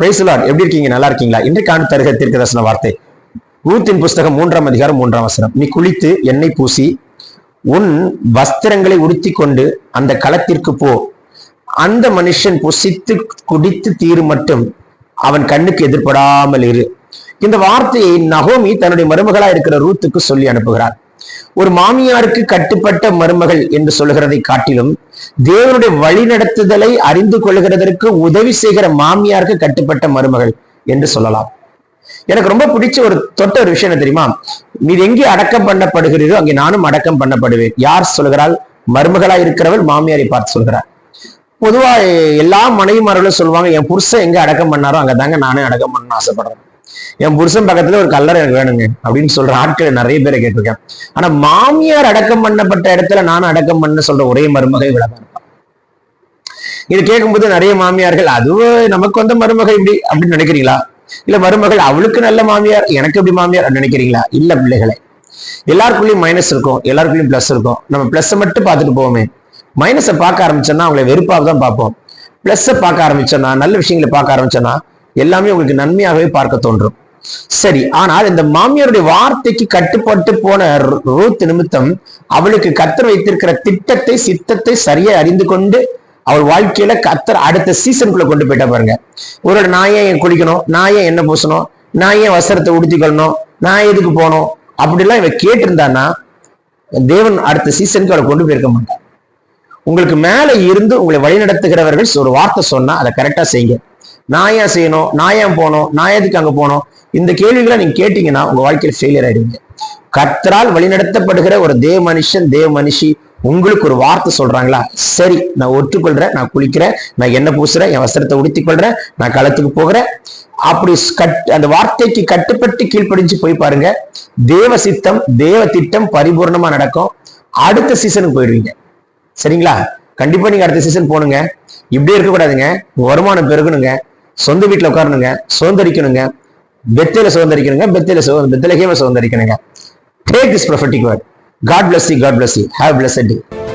பிரைசலாட் எப்படி இருக்கீங்க? நல்லா இருக்கீங்களா? இன்றைக்கான தருக தீர்க்க தரிசன வார்த்தை. ரூத்தின் புஸ்தகம் மூன்றாம் அதிகாரம் மூன்றாம் வசனம். நீ குளித்து எண்ணெய் பூசி உன் வஸ்திரங்களை உடுத்தி கொண்டு அந்த களத்திற்கு போ. அந்த மனுஷன் புசித்து குடித்து தீரு மட்டும் அவன் கண்ணுக்கு எதிர்படாமல் இரு. இந்த வார்த்தையை நகோமி தன்னுடைய மருமகளா இருக்கிற ரூத்துக்கு சொல்லி அனுப்புகிறார். ஒரு மாமியாருக்கு கட்டுப்பட்ட மருமகள் என்று சொல்லுகிறதை காட்டிலும் தேவனுடைய வழிநடத்துதலை அறிந்து கொள்கிறதற்கு உதவி செய்கிற மாமியாருக்கு கட்டுப்பட்ட மருமகள் என்று சொல்லலாம். எனக்கு ரொம்ப பிடிச்ச ஒரு தொட்ட ஒரு விஷயம் என்ன தெரியுமா? நீர் எங்கே அடக்கம் பண்ணப்படுகிறீரோ அங்கே நானும் அடக்கம் பண்ணப்படுவேன். யார் சொல்கிறாள்? மருமகளா இருக்கிறவள் மாமியாரை பார்த்து சொல்கிறார் பொதுவா எல்லா மனைவிமார்களும் சொல்லுவாங்க என் புருஷன் எங்க அடக்கம் பண்ணாரோ அங்கதாங்க நானே அடக்கம் பண்ண ஆசைப்படுறேன். என் புருஷன் பக்கத்துல ஒரு கல்லறை எனக்கு வேணுங்க அப்படின்னு சொல்ற ஆட்கள் நிறைய பேரை கேட்டிருக்கேன். ஆனா மாமியார் அடக்கம் பண்ணப்பட்ட இடத்துல நான் அடக்கம் பண்ண சொல்ற ஒரே மருமகை விடதான் இது கேட்கும்போது நிறைய மாமியார்கள் அதுவும் நமக்கு வந்த மருமகை இப்படி அப்படின்னு நினைக்கிறீங்களா? இல்ல மருமகள் அவளுக்கு நல்ல மாமியார் எனக்கு எப்படி மாமியார் நினைக்கிறீங்களா? இல்ல பிள்ளைகளை எல்லாருக்குள்ளயும் மைனஸ் இருக்கும் எல்லாருக்குள்ளயும் பிளஸ் இருக்கும். நம்ம பிளஸ் மட்டும் பார்த்துட்டு போவோமே. மைனஸை பார்க்க ஆரம்பிச்சோம்னா அவங்களை வெறுப்பாக தான் பார்ப்போம் பிளஸ்ஸை பார்க்க ஆரம்பிச்சோம்னா நல்ல விஷயங்களை பார்க்க ஆரம்பிச்சோம்னா எல்லாமே உங்களுக்கு நன்மையாகவே பார்க்க தோன்றும். சரி ஆனால் இந்த மாமியாருடைய வார்த்தைக்கு கட்டுப்பட்டு போன ரூத் நிமித்தம் அவளுக்கு கத்தர் வைத்திருக்கிற திட்டத்தை சித்தத்தை சரியா அறிந்து கொண்டு அவள் வாழ்க்கையில கத்தர் அடுத்த சீசனுக்குள்ள கொண்டு போயிட்டா பாருங்க. ஒரு நான் ஏன் ஏன் குளிக்கணும்? நான் ஏன் என்ன பூசணும்? நான் ஏன் வஸ்திரத்தை உடுத்திக்கொள்ளணும் நான் எதுக்கு போகணும்? அப்படிலாம் இவ கேட்டிருந்தான்னா தேவன் அடுத்த சீசனுக்கு அவளை கொண்டு போயிருக்க மாட்டான் உங்களுக்கு மேல இருந்து உங்களை வழிநடத்துகிறவர்கள் ஒரு வார்த்தை சொன்னா அதை கரெக்டா செய்யுங்க. நான் ஏன் செய்யணும்? நான் ஏன் போகணும்? நான் எதுக்கு அங்க போகணும்? இந்த கேள்விகளை நீங்க கேட்டீங்கன்னா உங்க வாழ்க்கையில் ஃபெயிலியர் ஆயிடுவீங்க. கத்தரால் வழிநடத்தப்படுகிற ஒரு தேவ மனுஷன் தேவ மனுஷி உங்களுக்கு ஒரு வார்த்தை சொல்றாங்களா? சரி நான் ஒற்றுக்கொள்றேன் நான் குளிக்கிறேன் நான் என்ன பூசுறேன் என் வஸ்திரத்தை உடுத்திக் கொள்றேன் நான் களத்துக்கு போகிறேன். அப்படி கட் அந்த வார்த்தைக்கு கட்டுப்பட்டு கீழ்ப்படிஞ்சு போய் பாருங்க. தேவ சித்தம் தேவ திட்டம் பரிபூர்ணமா நடக்கும். அடுத்த சீசனுக்கு போயிடுவீங்க. சரிங்களா? கண்டிப்பா நீங்க அடுத்த சீசன் போகணுங்க. இப்படியே இருக்கக்கூடாதுங்க. உங்க வருமானம் பெருகணுங்க. சொந்த வீட்டுல உட்காரணுங்க. சுதந்திரிக்கணுங்க. பெத்தையில சுதந்திரிக்கணுங்க. பெத்தையில சுதந்திர Bethlehem சுதந்திரிக்கணுங்க. Take this prophetic word God bless you God bless you. Have bless day.